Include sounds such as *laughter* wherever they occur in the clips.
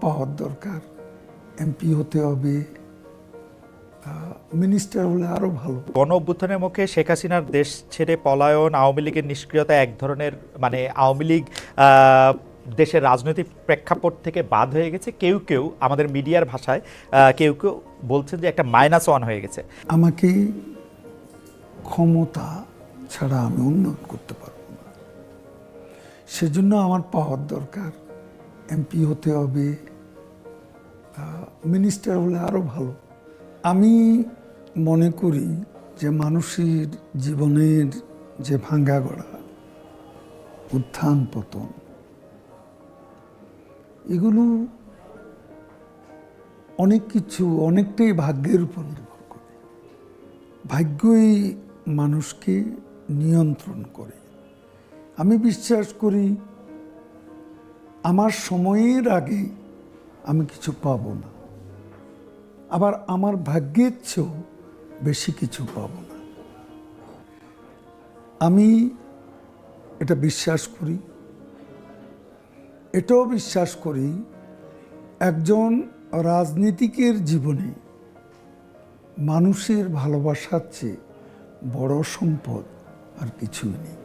পাওয়ার দরকার। এমপি হতে হবে। মিনিস্টার হলে আরও ভালো। গণ অভ্যুত্থানের মুখে শেখ হাসিনার দেশ ছেড়ে পলায়ন আওয়ামী লীগের নিষ্ক্রিয়তা এক ধরনের মানে আওয়ামী লীগ দেশের রাজনৈতিক প্রেক্ষাপট থেকে বাদ হয়ে গেছে। কেউ কেউ আমাদের মিডিয়ার ভাষায় কেউ কেউ বলছেন যে একটা মাইনাস ওয়ান হয়ে গেছে। আমাকে ক্ষমতা ছাড়া আমি উন্নত করতে পারব না। সেজন্য আমার পাওয়ার দরকার। এমপি হতে হবে। মিনিস্টার হলে আরও ভালো। আমি মনে করি যে মানুষের জীবনের যে ভাঙ্গা গড়া, উত্থান পতন, এগুলো অনেক কিছু অনেকটাই ভাগ্যের উপর নির্ভর করে। ভাগ্যই মানুষকে নিয়ন্ত্রণ করে। আমি বিশ্বাস করি আমার সময়ের আগে আমি কিছু পাবো না। আবার আমার ভাগ্যের চেয়েও বেশি কিছু পাবো না। আমি এটা বিশ্বাস করি। এটাও বিশ্বাস করি, একজন রাজনীতিকের জীবনে মানুষের ভালোবাসার চেয়ে বড় সম্পদ আর কিছুই নেই।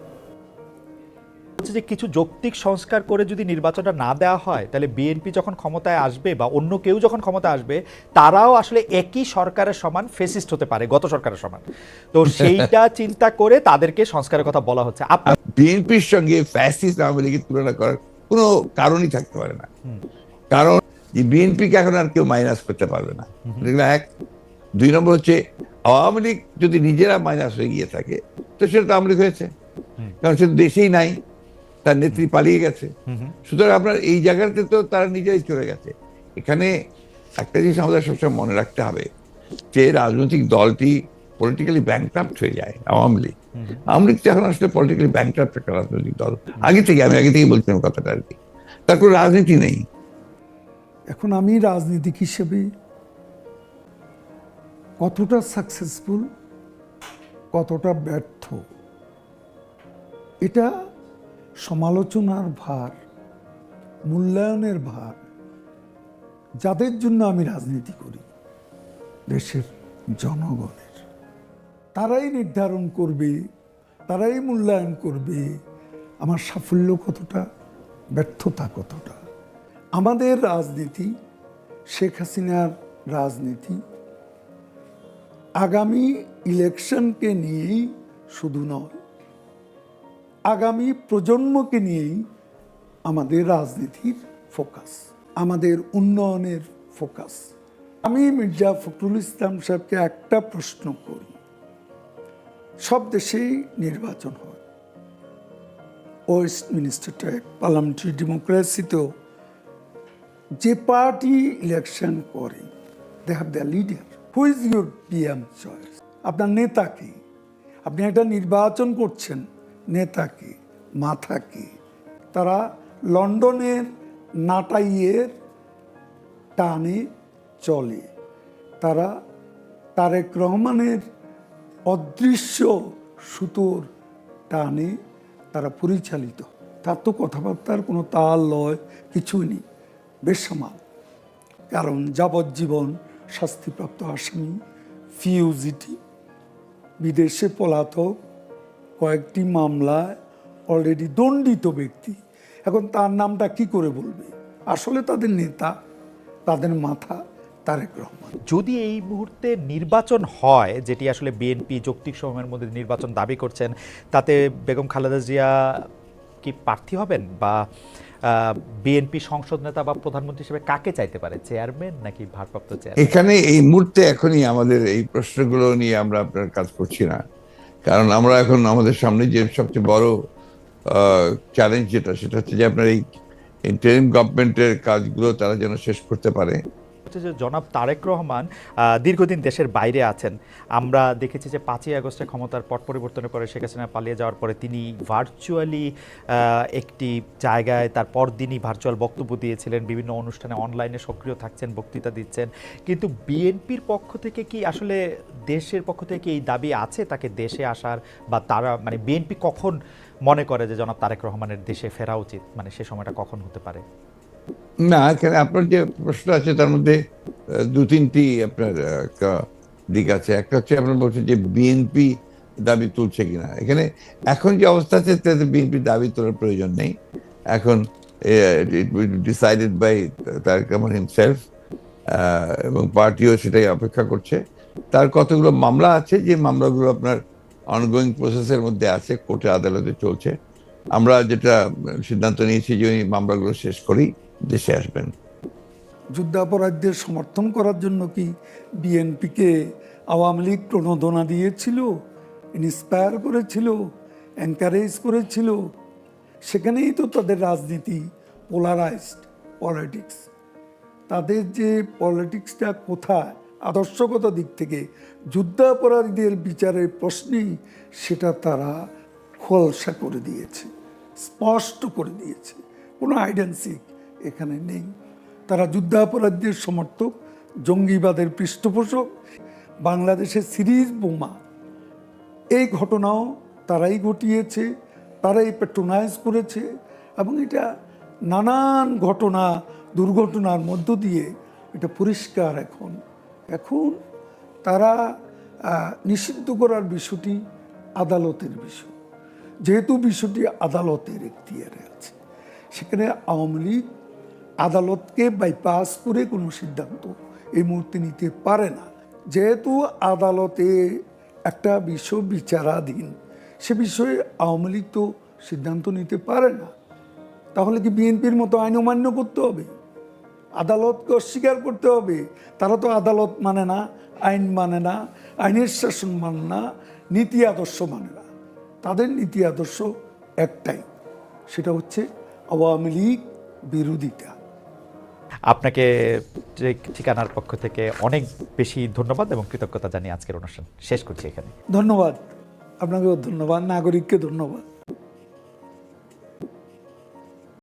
হচ্ছে যে কিছু যৌক্তিক সংস্কার করে যদি নির্বাচনটা না দেওয়া হয় তাহলে বিএনপি যখন ক্ষমতায় আসবে বা অন্য কেউ যখন ক্ষমতায় আসবে তারাও আসলে একই সরকারের সমান ফেসিস্ট হতে পারে গত সরকারের সমান। তো *laughs* সেইটা চিন্তা করে তাদেরকে সংস্কারের কথা বলা হচ্ছে। বিএনপির সঙ্গে ফ্যাসিস্ট আওয়ামী লীগের তুলনা করার কোনো কারণই থাকতে পারে না। কারণ বিএনপিকে এখন আর কেউ মাইনাস করতে পারবে না। এক। দুই নম্বর হচ্ছে আওয়ামী লীগ যদি নিজেরা মাইনাস হয়ে গিয়ে থাকে তো সেটা তো আওয়ামী লীগ হয়েছে। কারণ সে দেশেই নাই। তার নেত্রী পালিয়ে গেছে। সুতরাং আপনার এই জায়গাতে তো তারা নিজেরাই চলে গেছে। এখানে একটা জিনিস আমাদের সবসময় মনে রাখতে হবে যে রাজনৈতিক দলটি পলিটিক্যালি ব্যাংক্রাফ্ট হয়ে যায় আওয়ামী লীগ। আওয়ামী লীগ তো এখন আসলে পলিটিক্যালি ব্যাংক্রাফ্ট একটা রাজনৈতিক দল। আগে থেকে আমি আগে থেকে বলছিলাম কথাটা আর কি। তার কোনো রাজনীতি নেই। এখন আমি রাজনীতিক হিসেবে কতটা সাকসেসফুল কতটা ব্যর্থ এটা সমালোচনার ভার, মূল্যায়নের ভার, যাদের জন্য আমি রাজনীতি করি, দেশের জনগণের। তারাই নির্ধারণ করবে, তারাই মূল্যায়ন করবে, আমার সাফল্য কতটা, ব্যর্থতা কতটা। আমাদের রাজনীতি, শেখ হাসিনার রাজনীতি, আগামী ইলেকশনকে নিয়েই শুধু নয় আগামী প্রজন্মকে নিয়েই আমাদের রাজনীতির ফোকাস, আমাদের উন্নয়নের ফোকাস। আমি মির্জা ফখরুল ইসলাম সাহেবকে একটা প্রশ্ন করি, সব দেশেই নির্বাচন হয়। ওয়েস্ট মিনিস্টারটা পার্লামেন্টারি ডেমোক্রেসিতেও যে পার্টি ইলেকশন করে they have the leader who is your PM choice আপনার নেতাকে আপনি একটা নির্বাচন করছেন নেতাকে মাথাকে তারা লন্ডনের নাটাইয়ের টানে চলে। তারা তারেক রহমানের অদৃশ্য সুতোর টানে তারা পরিচালিত। তার তো কথাবার্তার কোনো তাল লয় কিছুই নেই, বেসামাল। কারণ যাবজ্জীবন শাস্তিপ্রাপ্ত আসামি ফিউজিটি, বিদেশে পলাতক কয়েকটি মামলায় অলরেডি দণ্ডিত ব্যক্তি। এখন তার নামটা কি করে বলবে? আসলে তাদের নেতা তাদের মাথা তারেক রহমান। যদি এই মুহূর্তে নির্বাচন হয় যেটি আসলে বিএনপি যৌক্তিক সময়ের মধ্যে নির্বাচন দাবি করছেন তাতে বেগম খালেদা জিয়া কি প্রার্থী হবেন? বা বিএনপি সংসদ নেতা বা প্রধানমন্ত্রী হিসেবে কাকে চাইতে পারে? চেয়ারম্যান নাকি ভারপ্রাপ্ত চেয়ারম্যান এখানে এই মুহূর্তে এখনই আমাদের এই প্রশ্নগুলো নিয়ে আমরা আপনার কাজ করছি না। কারণ আমরা এখন আমাদের সামনে যে সবচেয়ে বড় চ্যালেঞ্জ যেটা, সেটা হচ্ছে যে আপনার এই ইন্টারিম গভর্নমেন্টের কাজগুলো তারা যেন শেষ করতে পারে। হচ্ছে যে জনাব তারেক রহমান দীর্ঘদিন দেশের বাইরে আছেন। আমরা দেখেছি যে পাঁচই আগস্টে ক্ষমতার পট পরিবর্তনের পরে শেখ হাসিনা পালিয়ে যাওয়ার পরে তিনি ভার্চুয়ালি একটি জায়গায় তার পরদিনই ভার্চুয়াল বক্তব্য দিয়েছিলেন, বিভিন্ন অনুষ্ঠানে অনলাইনে সক্রিয় থাকছেন, বক্তৃতা দিচ্ছেন। কিন্তু বিএনপির পক্ষ থেকে কি আসলে দেশের পক্ষ থেকে এই দাবি আছে তাকে দেশে আসার বা তারা মানে বিএনপি কখন মনে করে যে জনাব তারেক রহমানের দেশে ফেরা উচিত? মানে সে সময়টা কখন হতে পারে? না, এখানে আপনার যে প্রশ্ন আছে, তার মধ্যে দু তিনটি আপনার দিক আছে। একটা হচ্ছে আপনার বলছেন যে বিএনপি দাবি তুলছে কিনা। এখানে এখন যে অবস্থা আছে, তাতে বিএনপি দাবি তোলার প্রয়োজন নেই। এখন decided by Tarique Rahman himself এবং পার্টিও সেটাই অপেক্ষা করছে। তার কতগুলো মামলা আছে, যে মামলাগুলো আপনার অনগোয়িং প্রসেসের মধ্যে আছে, কোর্টে আদালতে চলছে। আমরা যেটা সিদ্ধান্ত নিয়েছি যে ওই মামলাগুলো শেষ করেই দেশে আসবেন। যুদ্ধাপরাধীদের সমর্থন করার জন্য কি বিএনপিকে আওয়ামী লীগ প্রণোদনা দিয়েছিল ইন্সপায়ার করেছিল এনকারেজ করেছিল? সেখানেই তো তাদের রাজনীতি পোলারাইজড পলিটিক্স তাদের যে পলিটিক্সটা কোথায়, আদর্শগত দিক থেকে যুদ্ধাপরাধীদের বিচারের প্রশ্নেই সেটা তারা খোলসা করে দিয়েছে, স্পষ্ট করে দিয়েছে। কোনো আইডেন্সিক এখানে নেই। তারা যুদ্ধাপরাধীদের সমর্থক, জঙ্গিবাদের পৃষ্ঠপোষক, বাংলাদেশের সিরিজ বোমা। এই ঘটনাও তারাই ঘটিয়েছে, তারাই পেট্রোনাইজ করেছে এবং এটা নানান ঘটনা, দুর্ঘটনার মধ্য দিয়ে এটা পরিষ্কার এখন। এখন তারা নিষিদ্ধ করার বিষয়টি আদালতের বিষয়। যেহেতু বিষয়টি আদালতের এখতিয়ারে আছে, সেখানে আওয়ামী লীগ আদালতকে বাইপাস করে কোনো সিদ্ধান্ত এই মুহূর্তে নিতে পারে না। যেহেতু আদালতে একটা বিষয় বিচারাধীন, সে বিষয়ে আওয়ামী লীগ তো সিদ্ধান্ত নিতে পারে না। তাহলে কি বিএনপির মতো আইন অমান্য করতে হবে? আদালতকে অস্বীকার করতে হবে? তারা তো আদালত মানে না, আইন মানে না, আইনের শাসন মানে না, নীতি আদর্শ মানে না। তাদের নীতি আদর্শ একটাই, সেটা হচ্ছে আওয়ামী লীগ বিরোধিতা। আপনাকে ঠিকানার পক্ষ থেকে অনেক বেশি ধন্যবাদ এবং কৃতজ্ঞতা জানিয়ে আজকের অনুষ্ঠান শেষ করছি এখানে। ধন্যবাদ। আপনাকেও ধন্যবাদ, নাগরিককে ধন্যবাদ।